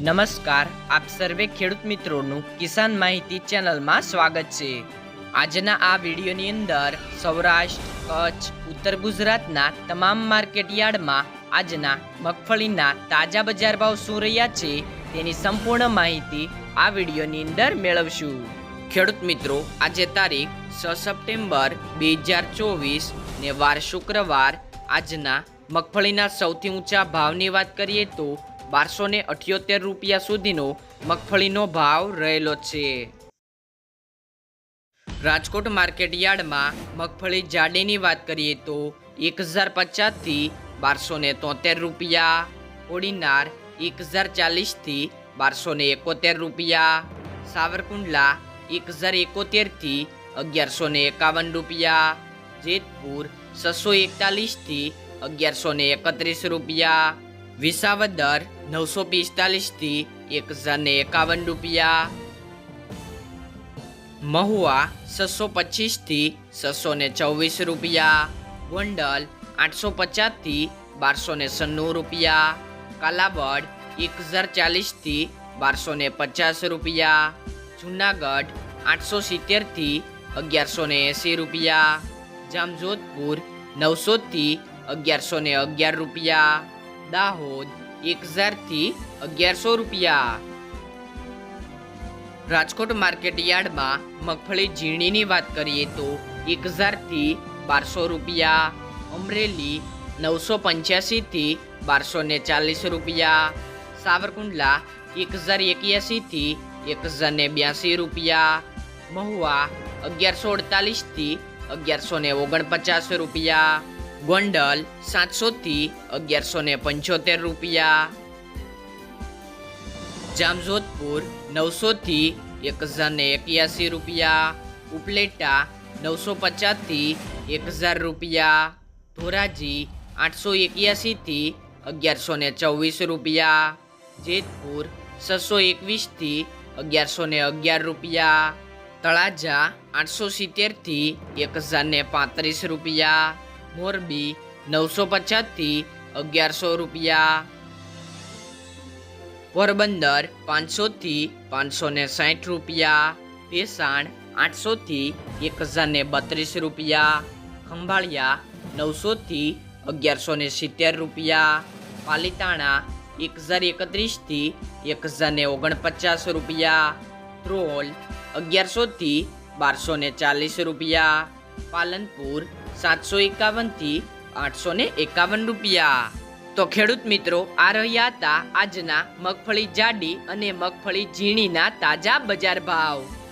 નમસ્કાર, આપ સર્વે ખેડૂત મિત્રોનું કિસાન માહિતી ચેનલમાં સ્વાગત છે. આજના આ વિડીયોની અંદર સૌરાષ્ટ્ર, કચ્છ, ઉત્તર ગુજરાતના તમામ માર્કેટ યાર્ડમાં આજના મગફળીના તાજા બજાર ભાવ શું રહ્યા છે તેની સંપૂર્ણ માહિતી આ વિડીયોની અંદર મેળવશું. ખેડૂત મિત્રો, આજે તારીખ છ સપ્ટેમ્બર બે હજાર ચોવીસ ને વાર શુક્રવાર આજના મગફળીના સૌથી ઊંચા ભાવની વાત કરીએ તો બારસો ને અઠ્યોતેર રૂપિયા સુધીનો મગફળીનો ભાવ રહેલો છે. રાજકોટ માર્કેટ યાર્ડમાં મગફળી જાડીની વાત કરીએ તો એક હજાર પચાસથી બારસો ને તોતેર રૂપિયા, ઓડિનાર એક હજાર ચાલીસથી બારસો ને એકોતેર રૂપિયા, સાવરકુંડલા એક હજાર એકોતેરથી અગિયારસો ને એકાવન રૂપિયા, જેતપુર છસો એકતાલીસથી અગિયારસો ને એકત્રીસ રૂપિયા વિસાવદર નવસો પિસ્તાલીસથી એક હજાર ને એકાવન રૂપિયા. મહુવા છસો પચીસથી છસો ને ચોવીસ રૂપિયા. ગોંડલ આઠસો પચાસથી બારસો ને સન્નું રૂપિયા. કાલાબડ એક હજાર ચાલીસથી બારસો ને પચાસ રૂપિયા. જુનાગઢ આઠસો સિત્તેરથી અગિયારસો ને એંસી રૂપિયા. જામજોધપુર નવસોથી અગિયારસો ને અગિયાર રૂપિયા. દાહોદ એક હજારથી અગિયારસો રૂપિયા. રાજકોટ માર્કેટ યાર્ડમાં મગફળી ઝીણીની વાત કરીએ તો એક હજારથી બારસો રૂપિયા. અમરેલી નવસો પંચ્યાસીથી બારસો ને ચાલીસ રૂપિયા. સાવરકુંડલા એક હજાર એક્યાસીથી એક હજાર ને બ્યાસી રૂપિયા. મહુવા અગિયારસો અડતાલીસથી અગિયારસો ને ઓગણપચાસ રૂપિયા. ગોંડલ સાતસોથી અગિયારસો ને પંચોતેર રૂપિયા. જામજોધપુર નવસોથી એક હજાર ને એક્યાસી રૂપિયા. ઉપલેટા નવસો પચાસથી એક હજાર રૂપિયા. ધોરાજી આઠસો એક્યાસીથી અગિયારસો ને ચોવીસ રૂપિયા. જેતપુર છસો એકવીસથી અગિયારસો ને અગિયાર રૂપિયા. તળાજા આઠસો સિત્તેરથી એક હજાર ને પાંત્રીસ રૂપિયા. મોરબી નવસો પચાસથી અગિયારસો રૂપિયા. પોરબંદર પાંચસોથી પાંચસો ને સાઠ રૂપિયા. ભેસાણ આઠસોથી એક હજાર ને બત્રીસ રૂપિયા. ખંભાળિયા નવસોથી અગિયારસો ને સિત્તેર રૂપિયા. પાલીતાણા એક હજાર એકત્રીસથી એક હજાર ને ઓગણપચાસ રૂપિયા. ધ્રોલ અગિયારસોથી બારસો ને ચાલીસ રૂપિયા. પાલનપુર, સાતસો એકાવનથી આઠસો ને એકાવન રૂપિયા. તો ખેડૂત મિત્રો, આ રહ્યા હતા આજના મગફળી જાડી અને મગફળી ઝીણીના તાજા બજાર ભાવ.